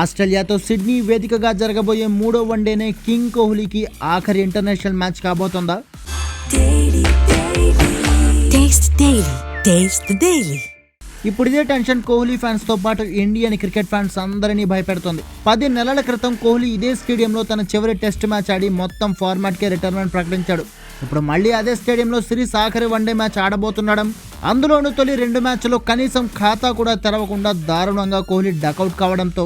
ఆస్ట్రేలియాతో Sydney వేదికగా జరగబోయే మూడో వన్డేనే కింగ్ కోహ్లీకి ఆఖరి ఇంటర్నేషనల్ మ్యాచ్ కాబోతోందా. ఇప్పుడు ఇదే టెన్షన్ కోహ్లీ ఫ్యాన్స్తో పాటు ఇండియన్ క్రికెట్ ఫ్యాన్స్ అందరినీ భయపెడుతుంది. పది నెలల క్రితం కోహ్లీ ఇదే స్టేడియంలో తన చివరి టెస్ట్ మ్యాచ్ ఆడి మొత్తం ఫార్మాట్ కే రిటైర్మెంట్ ప్రకటించాడు. ఇప్పుడు మళ్ళీ అదే స్టేడియంలో సిరీస్ ఆఖరి వన్డే మ్యాచ్ ఆడబోతుండడం అందులోనూ తొలి రెండు మ్యాచ్లో కనీసం ఖాతా కూడా తెరవకుండా దారుణంగా కోహ్లీ డకౌట్ కావడంతో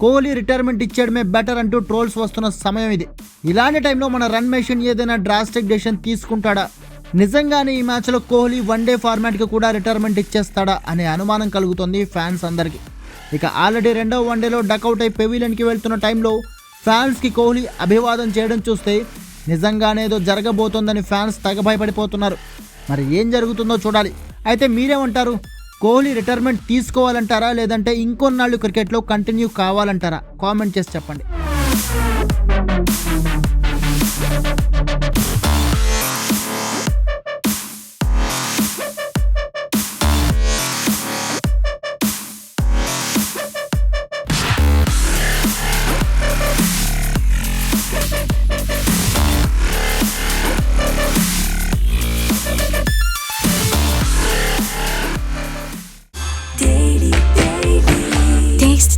కోహ్లీ రిటైర్మెంట్ ఇచ్చేయడమే బెటర్ అంటూ ట్రోల్స్ వస్తున్న సమయం ఇది. ఇలాంటి టైంలో మన రన్ మెషిన్ ఏదైనా డ్రాస్టిక్ డెసిషన్ తీసుకుంటాడా? నిజంగానే ఈ మ్యాచ్లో కోహ్లీ వన్డే ఫార్మాట్కి కూడా రిటైర్మెంట్ ఇచ్చేస్తాడా అనే అనుమానం కలుగుతుంది ఫ్యాన్స్ అందరికీ. ఇక ఆల్రెడీ రెండవ వన్డేలో డకౌట్ అయి పెవిలియన్కి వెళ్తున్న టైంలో ఫ్యాన్స్కి కోహ్లీ అభివాదం చేయడం చూస్తే నిజంగానే ఏదో జరగబోతోందని ఫ్యాన్స్ తెగ భయపడిపోతున్నారు. మరి ఏం జరుగుతుందో చూడాలి. అయితే మీరేమంటారు? కోహ్లీ రిటైర్మెంట్ తీసుకోవాలంటారా? లేదంటే ఇంకొన్నాళ్ళు క్రికెట్లో కంటిన్యూ కావాలంటారా? కామెంట్ చేసి చెప్పండి.